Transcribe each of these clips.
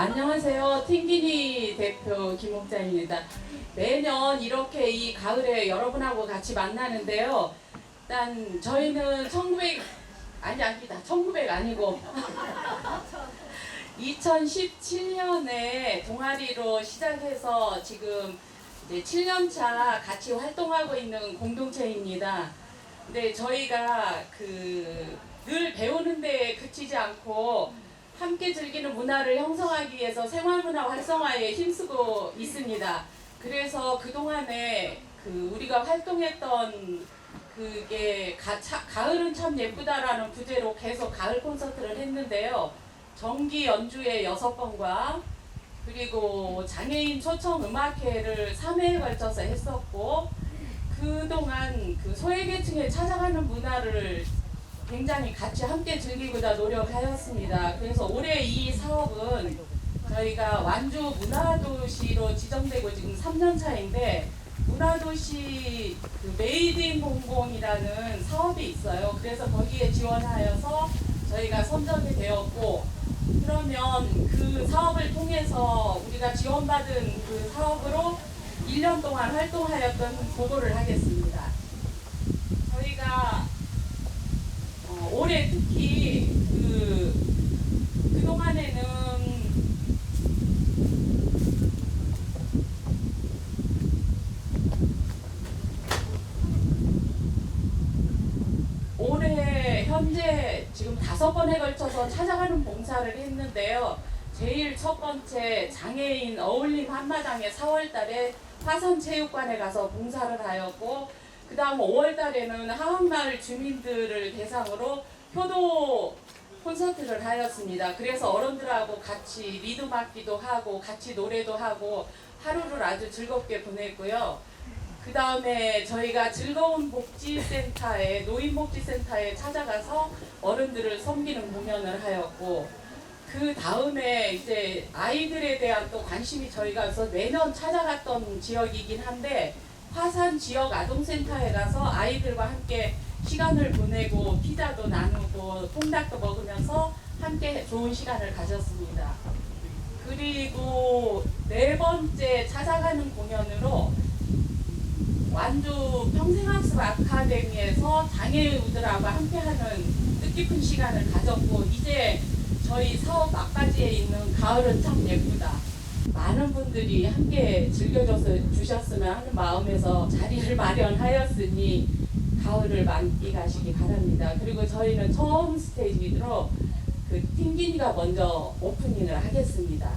안녕하세요. 팅기니 대표 김옥자입니다. 매년 이렇게 이 가을에 여러분하고 같이 만나는데요. 일단 저희는 1900 아니 아니다. 1900 아니고 2017년에 동아리로 시작해서 지금 이제 7년차 같이 활동하고 있는 공동체입니다. 근데 저희가 그 늘 배우는 데 그치지 않고 함께 즐기는 문화를 형성하기 위해서 생활문화 활성화에 힘쓰고 있습니다. 그래서 그동안에 그 우리가 활동했던 그게 가, 차, 가을은 참 예쁘다라는 부제로 계속 가을 콘서트를 했는데요. 정기 연주회 여섯 번과 그리고 장애인 초청 음악회를 3회에 걸쳐서 했었고 그동안 그 소외계층에 찾아가는 문화를 굉장히 같이 함께 즐기고자 노력하였습니다. 그래서 올해 이 사업은 저희가 완주 문화도시로 지정되고 지금 3년 차인데 문화도시 그 메이드 인 공공이라는 사업이 있어요. 그래서 거기에 지원하여서 저희가 선정이 되었고 그러면 그 사업을 통해서 우리가 지원받은 그 사업으로 1년 동안 활동하였던 보고를 하겠습니다. 저희가 어, 올해 특히 그 그동안에는 올해 현재 지금 다섯 번에 걸쳐서 찾아가는 봉사를 했는데요. 제일 첫 번째 장애인 어울림 한마당에 4월 달에 화선체육관에 가서 봉사를 하였고 그 다음 5월 달에는 하항마을 주민들을 대상으로 효도 콘서트를 하였습니다. 그래서 어른들하고 같이 리듬 악기도 하고 같이 노래도 하고 하루를 아주 즐겁게 보냈고요. 그 다음에 저희가 즐거운 복지센터에 노인복지센터에 찾아가서 어른들을 섬기는 공연을 하였고 그 다음에 이제 아이들에 대한 또 관심이 저희가 그래서 매년 찾아갔던 지역이긴 한데 화산 지역 아동센터에 가서 아이들과 함께 시간을 보내고 피자도 나누고 통닭도 먹으면서 함께 좋은 시간을 가졌습니다. 그리고 네 번째 찾아가는 공연으로 완주 평생학습 아카데미에서 장애우들하고 함께하는 뜻깊은 시간을 가졌고 이제 저희 사업 막바지에 있는 가을은 참 예쁘다. 많은 분들이 함께 즐겨줘서 주셨으면 하는 마음에서 자리를 마련하였으니 가을을 만끽하시기 바랍니다. 그리고 저희는 처음 스테이지로 그 팅기니가 먼저 오프닝을 하겠습니다.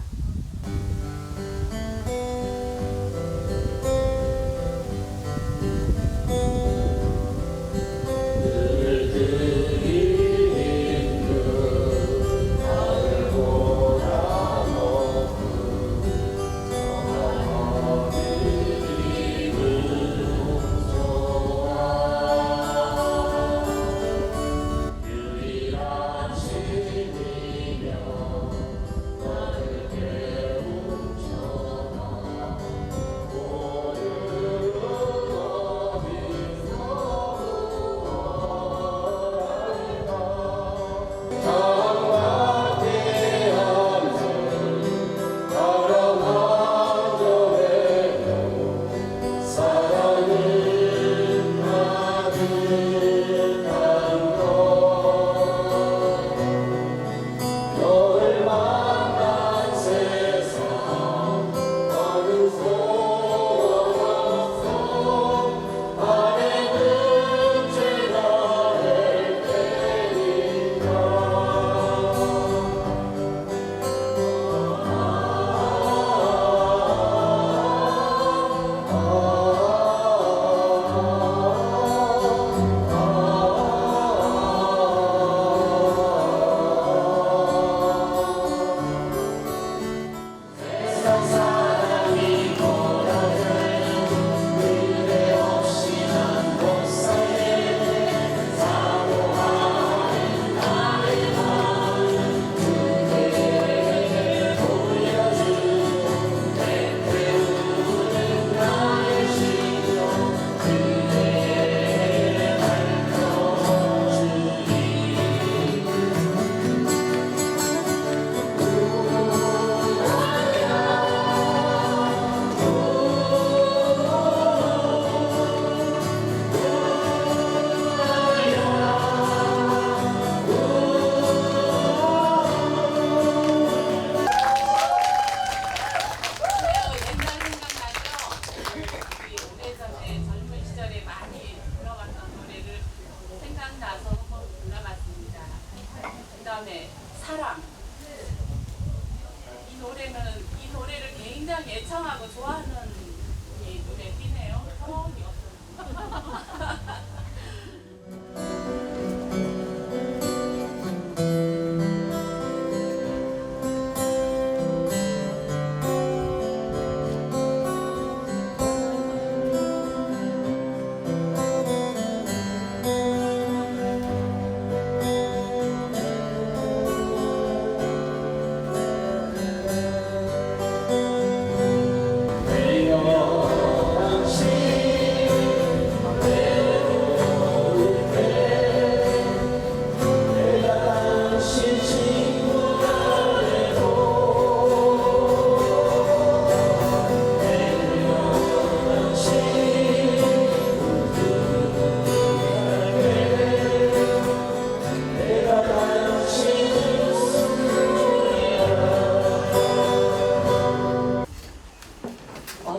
애청하고 좋아하는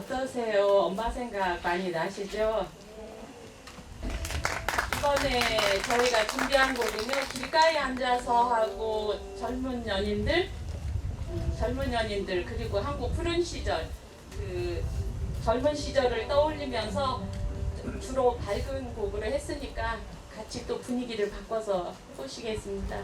어떠세요? 엄마 생각 많이 나시죠? 이번에 저희가 준비한 곡은요 길가에 앉아서 하고 젊은 연인들 음, 젊은 연인들 그리고 한국 푸른 시절 그 젊은 시절을 떠올리면서 주로 밝은 곡으로 했으니까 같이 또 분위기를 바꿔서 보시겠습니다.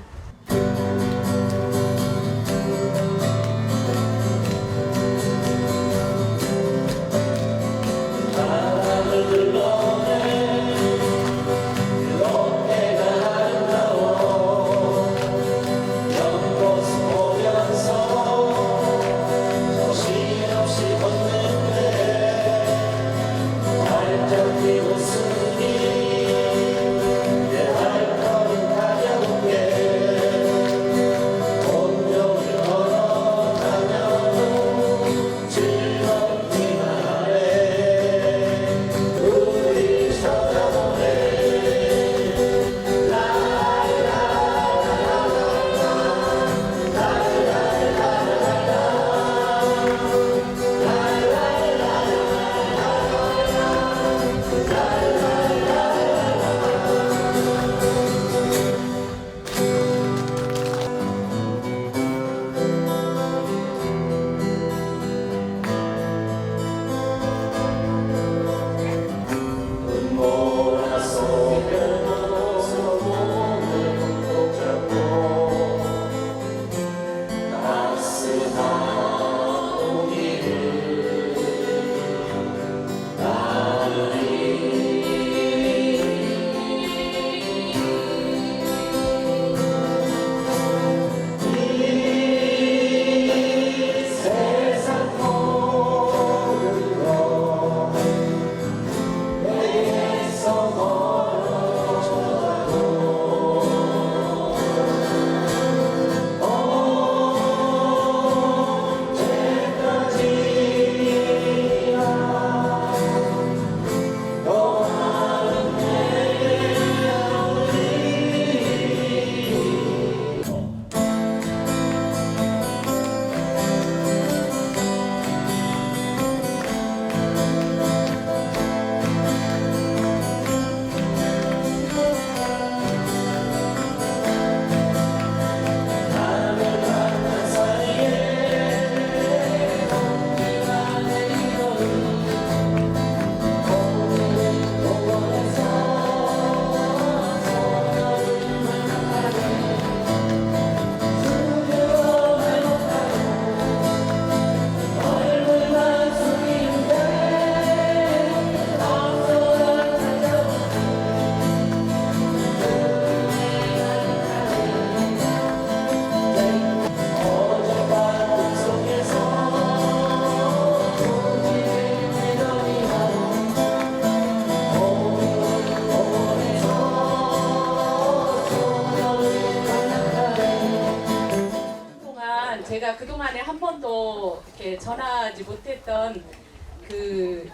그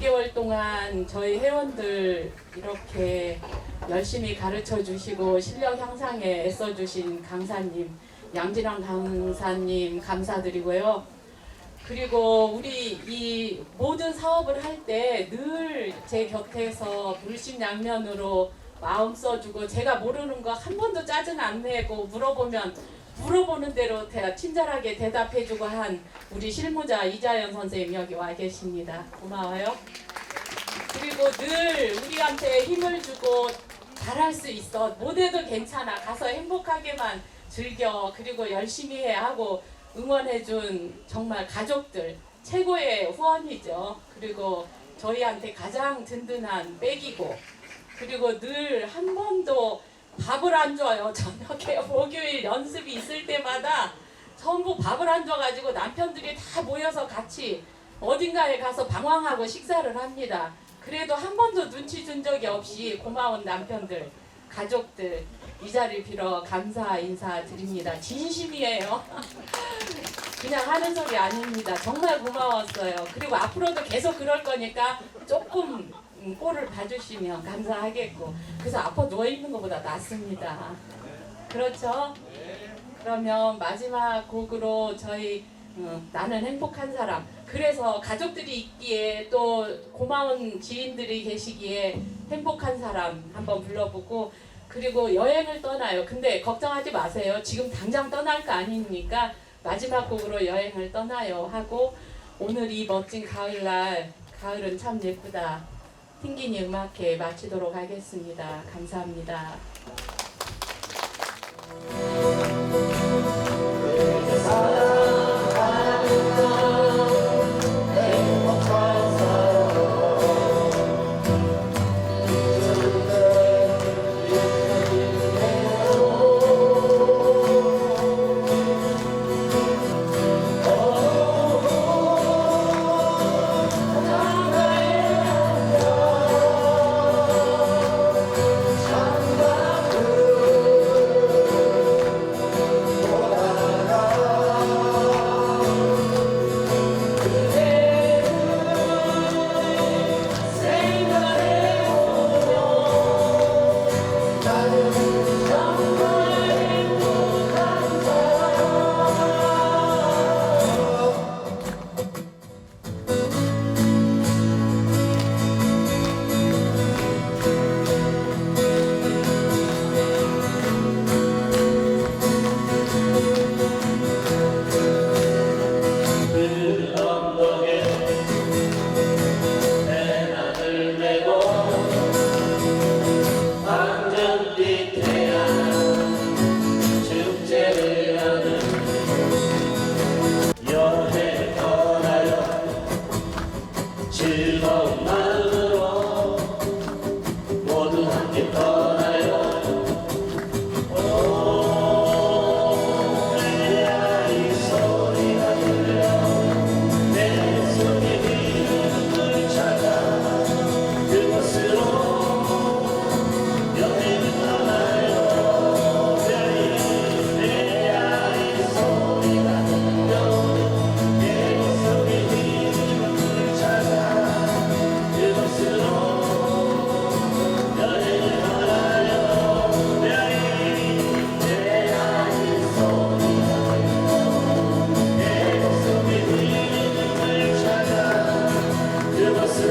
6개월 동안 저희 회원들 이렇게 열심히 가르쳐 주시고 실력 향상에 애써 주신 강사님, 양진환 강사님 감사드리고요. 그리고 우리 이 모든 사업을 할 때 늘 제 곁에서 물심양면으로 마음 써주고 제가 모르는 거 한 번도 짜증 안 내고 물어보면 물어보는 대로 대- 친절하게 대답해주고 한 우리 실무자 이자연 선생님 여기 와 계십니다. 고마워요. 그리고 늘 우리한테 힘을 주고 잘할 수 있어. 못해도 괜찮아. 가서 행복하게만 즐겨. 그리고 열심히 해 하고 응원해준 정말 가족들 최고의 후원이죠. 그리고 저희한테 가장 든든한 백이고 그리고 늘 한 번도 밥을 안 줘요. 저녁에 목요일 연습이 있을 때마다 전부 밥을 안 줘가지고 남편들이 다 모여서 같이 어딘가에 가서 방황하고 식사를 합니다. 그래도 한 번도 눈치 준 적이 없이 고마운 남편들, 가족들 이 자리를 빌어 감사 인사 드립니다. 진심이에요. 그냥 하는 소리 아닙니다. 정말 고마웠어요. 그리고 앞으로도 계속 그럴 거니까 조금 음, 꼴을 봐주시면 감사하겠고 그래서 아파 누워 있는 것보다 낫습니다. 그렇죠? 그러면 마지막 곡으로 저희 음, 나는 행복한 사람 그래서 가족들이 있기에 또 고마운 지인들이 계시기에 행복한 사람 한번 불러보고 그리고 여행을 떠나요. 근데 걱정하지 마세요. 지금 당장 떠날 거 아니니까 마지막 곡으로 여행을 떠나요 하고 오늘 이 멋진 가을날 가을은 참 예쁘다. 튕기니 음악회 마치도록 하겠습니다. 감사합니다. 그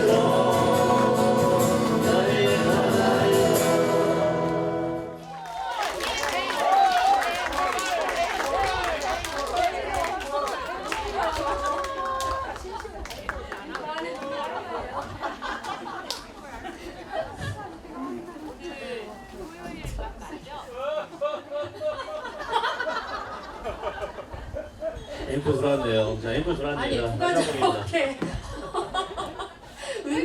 그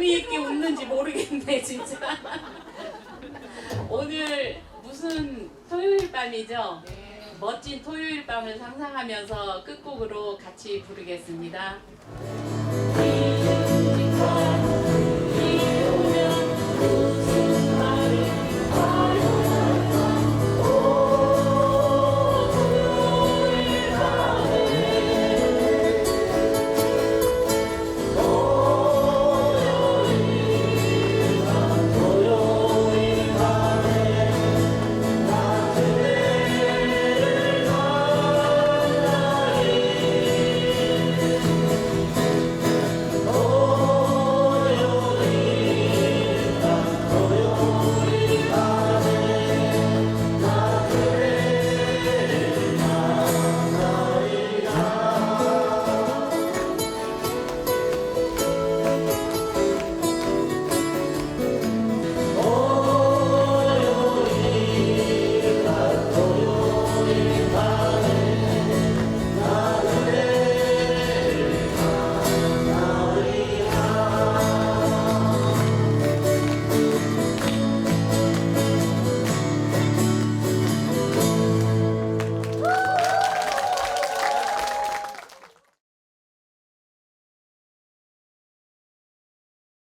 의미 있게 웃는지 모르겠네 진짜. 오늘 무슨 토요일 밤이죠? 멋진 토요일 밤을 상상하면서 끝곡으로 같이 부르겠습니다.